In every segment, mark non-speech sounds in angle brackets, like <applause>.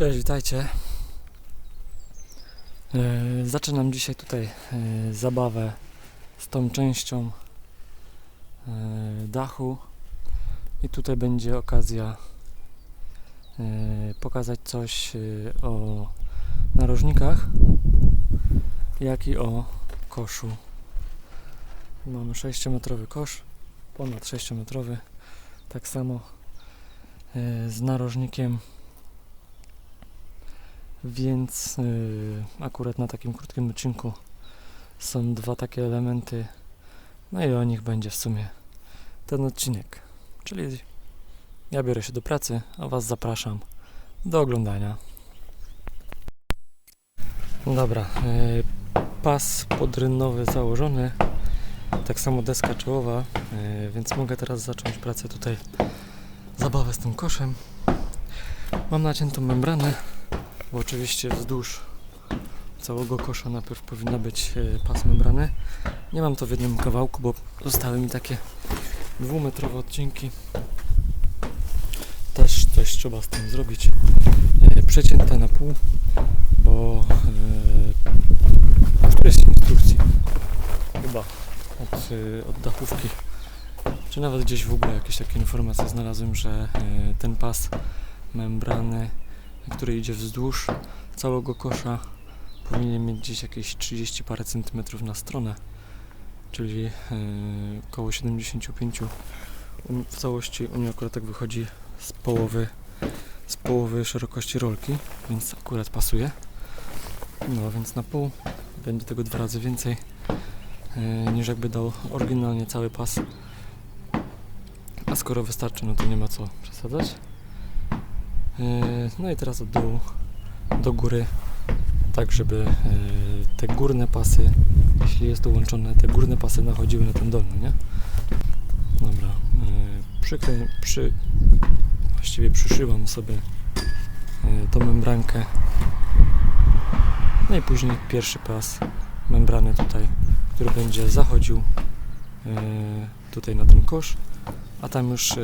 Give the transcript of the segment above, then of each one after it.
Cześć, witajcie. E, Zaczynam dzisiaj tutaj e, zabawę z tą częścią e, dachu i tutaj będzie okazja pokazać coś o narożnikach, jak i o koszu. Mamy 6-metrowy kosz, ponad 6-metrowy, tak samo z narożnikiem więc y, akurat na takim krótkim odcinku są dwa takie elementy. No i o nich będzie w sumie ten odcinek. Czyli ja biorę się do pracy, a Was zapraszam do oglądania. Dobra, y, pas podrynnowy założony, tak samo deska czołowa, y, więc mogę teraz zacząć pracę tutaj, zabawę z tym koszem. Mam naciętą membranę, bo oczywiście wzdłuż całego kosza najpierw powinna być e, pas membrany. Nie mam to w jednym kawałku, bo zostały mi takie dwumetrowe odcinki. Też coś trzeba z tym zrobić. E, Przecięte na pół, bo e, którejś z instrukcji chyba od, od dachówki czy nawet gdzieś w ogóle jakieś takie informacje znalazłem, że ten pas membrany który idzie wzdłuż całego kosza powinien mieć gdzieś jakieś 30 parę centymetrów na stronę czyli yy, około 75 U- w całości u mnie akurat tak wychodzi z połowy z połowy szerokości rolki więc akurat pasuje. No więc na pół będzie tego dwa razy więcej yy, niż jakby dał oryginalnie cały pas. A skoro wystarczy no to nie ma co przesadzać No i teraz od dołu do góry, tak żeby yy, te górne pasy, jeśli jest to łączone, te górne pasy nachodziły na ten dolny, nie? Dobra, yy, przykrę, przy, właściwie przyszyłam sobie tą membrankę. No i później pierwszy pas membrany tutaj, który będzie zachodził tutaj na ten kosz, a tam już,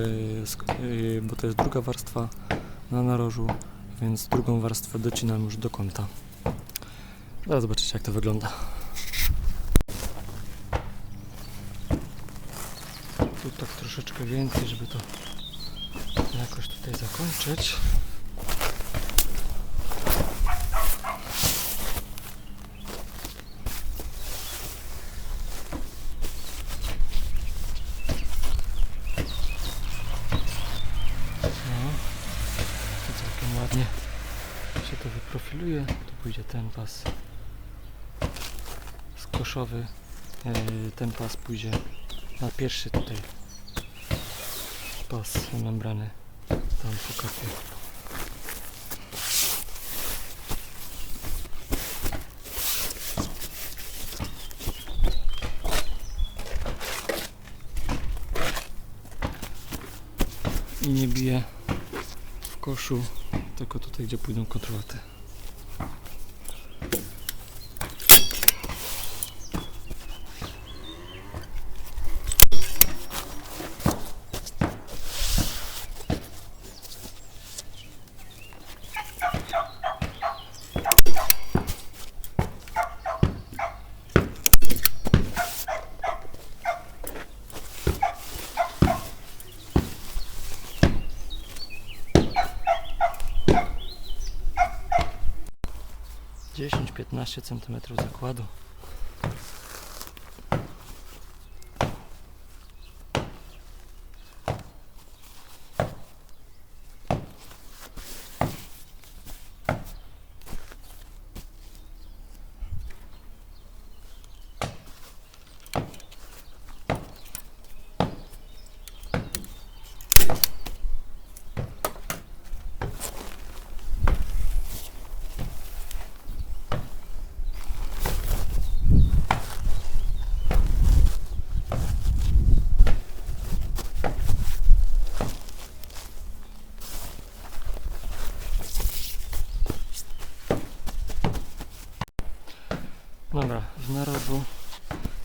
bo to jest druga warstwa, na narożu, więc drugą warstwę docinam już do kąta. Zaraz zobaczycie jak to wygląda. Tu tak troszeczkę więcej, żeby to jakoś tutaj zakończyć. No. To całkiem ładnie się to wyprofiluje. Tu pójdzie ten pas skoszowy. E, Ten pas pójdzie na pierwszy tutaj pas membrany. Tam pokapię. I nie bije w koszu, tylko tutaj, gdzie pójdą kontrolaty. 15 cm zakładu. Dobra, w narożu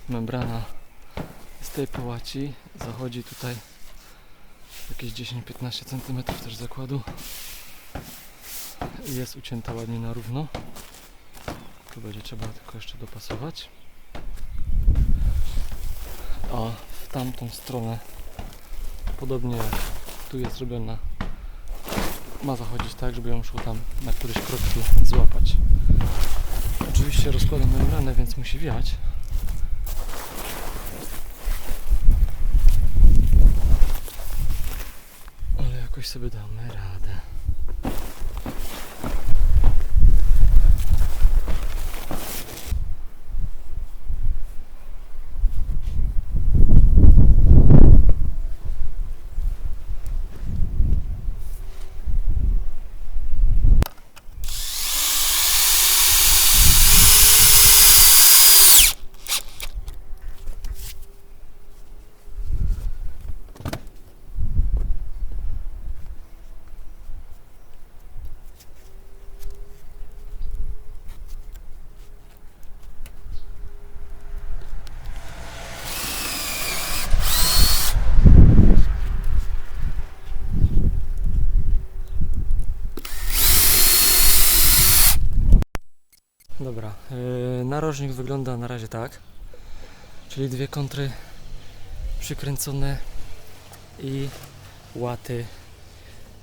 membrana z tej połaci zachodzi tutaj jakieś 10-15 cm też zakładu jest ucięta ładnie na równo. Tu będzie trzeba tylko jeszcze dopasować. A w tamtą stronę, podobnie jak tu jest zrobiona, ma zachodzić tak, żeby ją szło tam na któryś krok tu złapać. Oczywiście rozkładam membranę, więc musi wiać. Ale jakoś sobie damy radę. Dobra, yy, narożnik wygląda na razie tak. Czyli dwie kontry przykręcone i łaty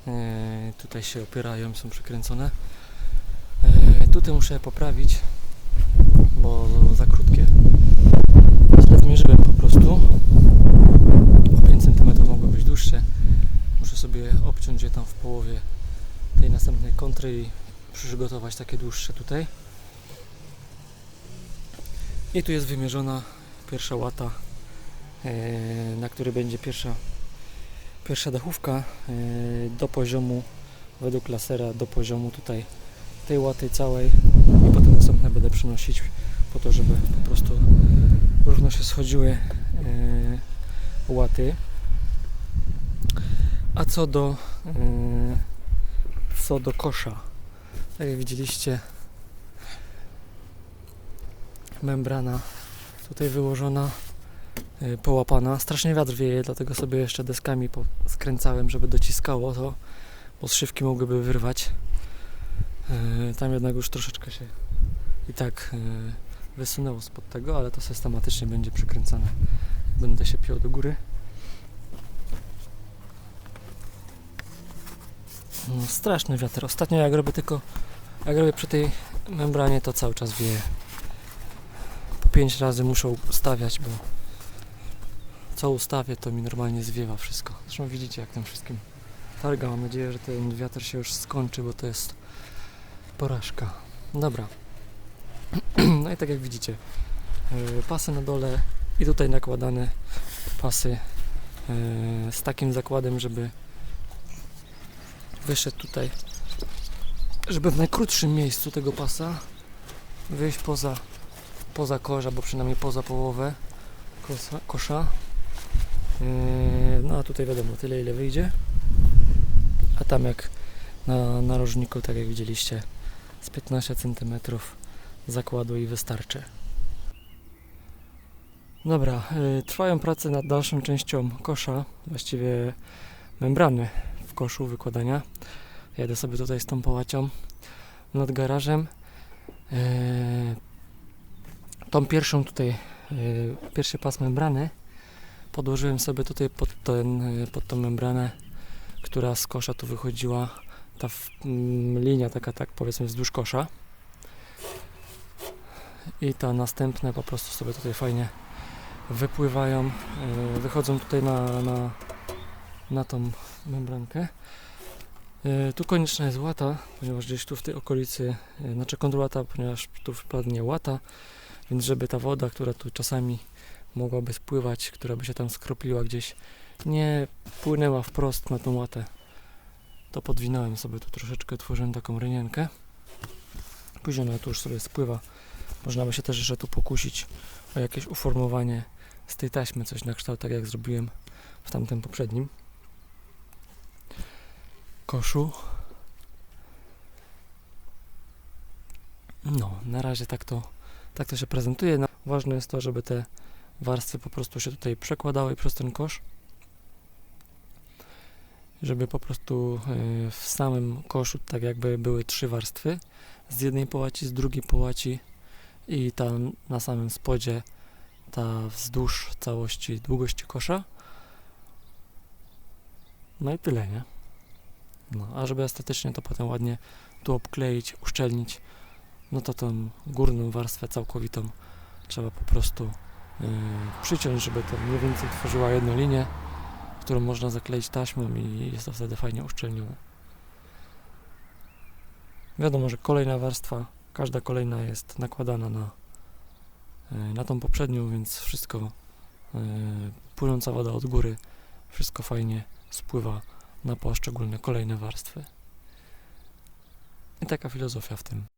yy, tutaj się opierają, są przykręcone. Yy, tutaj muszę poprawić, bo za krótkie. Źle zmierzyłem po prostu. O 5 cm mogły być dłuższe. Muszę sobie obciąć je tam w połowie tej następnej kontry i przygotować takie dłuższe tutaj. I tu jest wymierzona pierwsza łata, e, na której będzie pierwsza, pierwsza dachówka e, do poziomu, według lasera, do poziomu tutaj tej łaty całej i potem następne będę przynosić po to, żeby po prostu równo się schodziły e, łaty. A co do co do kosza, tak jak widzieliście membrana tutaj wyłożona, y, połapana. Strasznie wiatr wieje, dlatego sobie jeszcze deskami skręcałem, żeby dociskało to, bo zszywki mogłyby wyrwać. Y, Tam jednak już troszeczkę się i tak y, wysunęło spod tego, ale to systematycznie będzie przykręcane. Będę się piął do góry. No, straszny wiatr. Ostatnio jak robię tylko, jak robię przy tej membranie, to cały czas wieje 5 razy muszę ustawiać, bo co ustawię, to mi normalnie zwiewa wszystko. Zresztą widzicie, jak tym wszystkim targa. Mam nadzieję, że ten wiatr się już skończy, bo to jest porażka. Dobra. <clears throat> No i tak jak widzicie, yy, pasy na dole i tutaj nakładane pasy yy, z takim zakładem, żeby wyszedł tutaj, żeby w najkrótszym miejscu tego pasa wyjść poza poza kosz, albo przynajmniej poza połowę kosa, kosza. Yy, no a tutaj wiadomo, tyle ile wyjdzie. A tam jak na narożniku, tak jak widzieliście, z 15 cm zakładu i wystarczy. Dobra, yy, trwają prace nad dalszą częścią kosza, właściwie membrany w koszu wykładania. Jadę sobie tutaj z tą połacią nad garażem. Yy, tą pierwszą tutaj, yy, pierwszy pas membrany podłożyłem sobie tutaj pod, ten, yy, pod tą membranę, która z kosza tu wychodziła, ta mm, linia taka, tak powiedzmy wzdłuż kosza i ta następne po prostu sobie tutaj fajnie wypływają, yy, wychodzą tutaj na, na, na tą membrankę. Tu konieczna jest łata, ponieważ gdzieś tu w tej okolicy, znaczy kontrłata, ponieważ tu wpadnie łata, więc żeby ta woda, która tu czasami mogłaby spływać, która by się tam skropliła gdzieś, nie płynęła wprost na tą łatę. To podwinąłem sobie tu troszeczkę, tworzyłem taką rynienkę. Później ona tu już sobie spływa. Można by się też jeszcze tu pokusić o jakieś uformowanie z tej taśmy, coś na kształt, tak jak zrobiłem w tamtym poprzednim koszu. No, na razie tak to tak to się prezentuje. No, ważne jest to, żeby te warstwy po prostu się tutaj przekładały przez ten kosz. żeby po prostu e, w samym koszu tak jakby były trzy warstwy, z jednej połaci, z drugiej połaci i tam na samym spodzie ta wzdłuż całości długości kosza. No i tyle, nie? No, a żeby estetycznie to potem ładnie tu obkleić, uszczelnić, no to tą górną warstwę całkowitą trzeba po prostu yy, przyciąć, żeby to mniej więcej tworzyła jedną linię, którą można zakleić taśmą i jest to wtedy fajnie uszczelnione. Wiadomo, że kolejna warstwa, każda kolejna jest nakładana na, yy, na tą poprzednią, więc wszystko, yy, płynąca woda od góry, wszystko fajnie spływa na poszczególne kolejne warstwy. I taka filozofia w tym.